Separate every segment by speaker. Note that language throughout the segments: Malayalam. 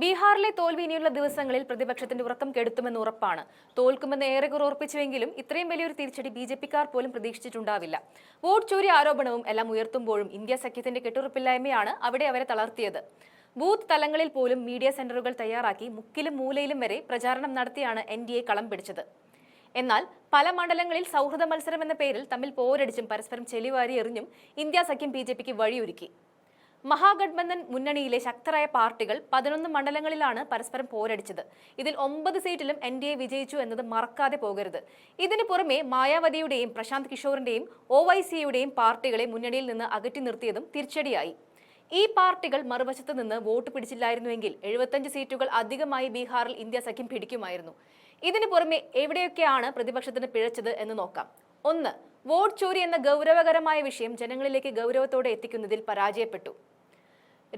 Speaker 1: ബീഹാറിലെ തോൽവി ഇനിയുള്ള ദിവസങ്ങളിൽ പ്രതിപക്ഷത്തിന്റെ ഉറക്കം കെടുത്തുമെന്ന് ഉറപ്പാണ്. തോൽക്കുമെന്ന് ഏറെക്കുറെ ഉറപ്പിച്ചുവെങ്കിലും ഇത്രയും വലിയൊരു തിരിച്ചടി ബി ജെ പിക്കാർ പോലും പ്രതീക്ഷിച്ചിട്ടുണ്ടാവില്ല. വോട്ട് ചോരി ആരോപണവും എല്ലാം ഉയർത്തുമ്പോഴും ഇന്ത്യ സഖ്യത്തിന്റെ കെട്ടുറപ്പില്ലായ്മയാണ് അവിടെ അവരെ തളർത്തിയത്. ബൂത്ത് തലങ്ങളിൽ പോലും മീഡിയ സെന്ററുകൾ തയ്യാറാക്കി മുക്കിലും മൂലയിലും വരെ പ്രചാരണം നടത്തിയാണ് എൻ ഡി എ കളം പിടിച്ചത്. എന്നാൽ പല മണ്ഡലങ്ങളിൽ സൗഹൃദ മത്സരം എന്ന പേരിൽ തമ്മിൽ പോരടിച്ചും പരസ്പരം ചെളിവാരി എറിഞ്ഞും ഇന്ത്യ സഖ്യം ബി ജെ പിക്ക് വഴിയൊരുക്കി. മഹാഗഡ്ബന്ധൻ മുന്നണിയിലെ ശക്തരായ പാർട്ടികൾ പതിനൊന്ന് മണ്ഡലങ്ങളിലാണ് പരസ്പരം പോരടിച്ചത്. ഇതിൽ ഒമ്പത് സീറ്റിലും എൻ ഡി എ വിജയിച്ചു എന്നത് മറക്കാതെ പോകരുത്. ഇതിനു പുറമെ മായാവതിയുടെയും പ്രശാന്ത് കിഷോറിന്റെയും ഒ വൈ സിയുടെയും പാർട്ടികളെ മുന്നണിയിൽ നിന്ന് അകറ്റി നിർത്തിയതും തിരിച്ചടിയായി. ഈ പാർട്ടികൾ മറുവശത്ത് നിന്ന് വോട്ട് പിടിച്ചില്ലായിരുന്നുവെങ്കിൽ എഴുപത്തഞ്ച് സീറ്റുകൾ അധികമായി ബീഹാറിൽ ഇന്ത്യ സഖ്യം പിടിക്കുമായിരുന്നു. ഇതിനു പുറമെ എവിടെയൊക്കെയാണ് പ്രതിപക്ഷത്തിന് പിഴച്ചത് എന്ന് നോക്കാം. ഒന്ന് വോട്ട് ചോരി എന്ന ഗൗരവകരമായ വിഷയം ജനങ്ങളിലേക്ക് ഗൗരവത്തോടെ എത്തിക്കുന്നതിൽ പരാജയപ്പെട്ടു.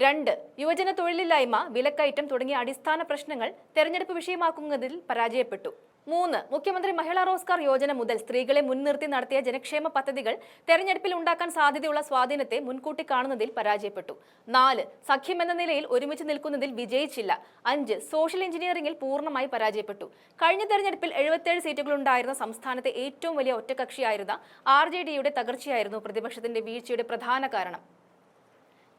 Speaker 1: രണ്ട് യുവജന തൊഴിലില്ലായ്മ വിലക്കയറ്റം തുടങ്ങിയ അടിസ്ഥാന പ്രശ്നങ്ങൾ തെരഞ്ഞെടുപ്പ് വിഷയമാക്കുന്നതിൽ പരാജയപ്പെട്ടു. മൂന്ന് മുഖ്യമന്ത്രി മഹിളാ റോസ്കാർ യോജന മുതൽ സ്ത്രീകളെ മുൻനിർത്തി നടത്തിയ ജനക്ഷേമ പദ്ധതികൾ തെരഞ്ഞെടുപ്പിൽ ഉണ്ടാക്കാൻ സാധ്യതയുള്ള സ്വാധീനത്തെ മുൻകൂട്ടി കാണുന്നതിൽ പരാജയപ്പെട്ടു. നാല് സഖ്യം എന്ന നിലയിൽ ഒരുമിച്ച് നിൽക്കുന്നതിൽ വിജയിച്ചില്ല. അഞ്ച് സോഷ്യൽ എഞ്ചിനീയറിംഗിൽ പൂർണമായി പരാജയപ്പെട്ടു. കഴിഞ്ഞ തെരഞ്ഞെടുപ്പിൽ എഴുപത്തേഴ് സീറ്റുകളുണ്ടായിരുന്ന സംസ്ഥാനത്തെ ഏറ്റവും വലിയ ഒറ്റകക്ഷിയായിരുന്ന ആർ ജെ ഡിയുടെ തകർച്ചയായിരുന്നു പ്രതിപക്ഷത്തിന്റെ വീഴ്ചയുടെ പ്രധാന കാരണം.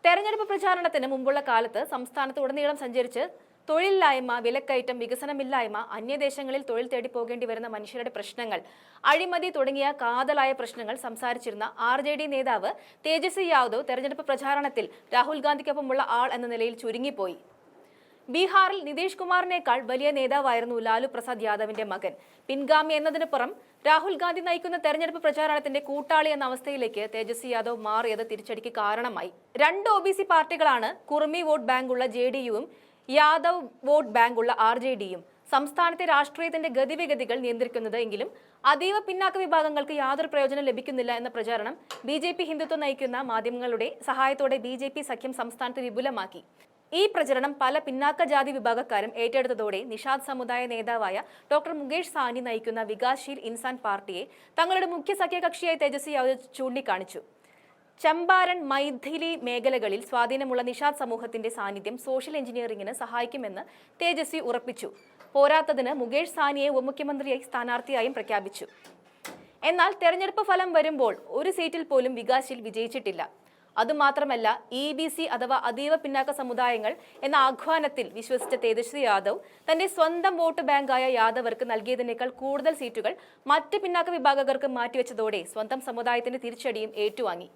Speaker 1: തെരഞ്ഞെടുപ്പ് പ്രചാരണത്തിന് മുമ്പുള്ള കാലത്ത് സംസ്ഥാനത്ത് ഉടനീളം സഞ്ചരിച്ച് തൊഴിലില്ലായ്മ വിലക്കയറ്റം വികസനമില്ലായ്മ അന്യദേശങ്ങളിൽ തൊഴിൽ തേടി പോകേണ്ടി വരുന്ന മനുഷ്യരുടെ പ്രശ്നങ്ങൾ അഴിമതി തുടങ്ങിയ കാതലായ പ്രശ്നങ്ങൾ സംസാരിച്ചിരുന്ന ആർ ജെ ഡി നേതാവ് തേജസ്വി യാദവ് തെരഞ്ഞെടുപ്പ് പ്രചാരണത്തിൽ രാഹുൽ ഗാന്ധിക്കൊപ്പമുള്ള ആൾ എന്ന നിലയിൽ ചുരുങ്ങിപ്പോയി. ബീഹാറിൽ നിതീഷ് കുമാറിനേക്കാൾ വലിയ നേതാവായിരുന്നു ലാലു പ്രസാദ് യാദവിന്റെ മകൻ. പിൻഗാമി എന്നതിന് പുറം രാഹുൽ ഗാന്ധി നയിക്കുന്ന തെരഞ്ഞെടുപ്പ് പ്രചാരണത്തിന്റെ കൂട്ടാളി എന്ന അവസ്ഥയിലേക്ക് തേജസ്വി യാദവ് മാറിയത് തിരിച്ചടിക്ക് കാരണമായി. രണ്ട് ഒ ബി സി പാർട്ടികളാണ് കുർമി വോട്ട് ബാങ്കുള്ള ജെ ഡി യുവും യാദവ് വോട്ട് ബാങ്കുള്ള ആർ ജെ ഡിയും സംസ്ഥാനത്തെ രാഷ്ട്രീയത്തിന്റെ ഗതിവിഗതികൾ നിയന്ത്രിക്കുന്നത് എങ്കിലും അതീവ പിന്നാക്ക വിഭാഗങ്ങൾക്ക് യാതൊരു പ്രയോജനം ലഭിക്കുന്നില്ല എന്ന പ്രചാരണം ബി ജെ പി ഹിന്ദുത്വം നയിക്കുന്ന മാധ്യമങ്ങളുടെ സഹായത്തോടെ ബി ജെ പി സഖ്യം സംസ്ഥാനത്ത് വിപുലമാക്കി. ഈ പ്രചരണം പല പിന്നാക്ക ജാതി വിഭാഗക്കാരും ഏറ്റെടുത്തതോടെ നിഷാദ് സമുദായ നേതാവായ ഡോക്ടർ മുകേഷ് സാനി നയിക്കുന്ന വികാസ്ശീൽ ഇൻസാൻ പാർട്ടിയെ തങ്ങളുടെ മുഖ്യ സഖ്യകക്ഷിയായി തേജസ്വി യാദവ് ചൂണ്ടിക്കാണിച്ചു. ചമ്പാരൻ മൈഥിലി മേഖലകളിൽ സ്വാധീനമുള്ള നിഷാദ് സമൂഹത്തിന്റെ സാന്നിധ്യം സോഷ്യൽ എഞ്ചിനീയറിംഗിന് സഹായിക്കുമെന്ന് തേജസ്വി ഉറപ്പിച്ചു. പോരാത്തതിന് മുകേഷ് സാനിയെ ഉപമുഖ്യമന്ത്രിയായി സ്ഥാനാർത്ഥിയായും പ്രഖ്യാപിച്ചു. എന്നാൽ തെരഞ്ഞെടുപ്പ് ഫലം വരുമ്പോൾ ഒരു സീറ്റിൽ പോലും വികാസിൽ വിജയിച്ചിട്ടില്ല. അതുമാത്രമല്ല ഇ ബി സി അഥവാ അതീവ പിന്നാക്ക സമുദായങ്ങൾ എന്ന ആഹ്വാനത്തിൽ വിശ്വസിച്ച തേജസ്വി യാദവ് തന്റെ സ്വന്തം വോട്ട് ബാങ്കായ യാദവർക്ക് നൽകിയതിനേക്കാൾ കൂടുതൽ സീറ്റുകൾ മറ്റ് പിന്നാക്ക വിഭാഗങ്ങൾക്ക് മാറ്റിവെച്ചതോടെ സ്വന്തം സമുദായത്തിന്റെ തിരിച്ചടിയും ഏറ്റുവാങ്ങി.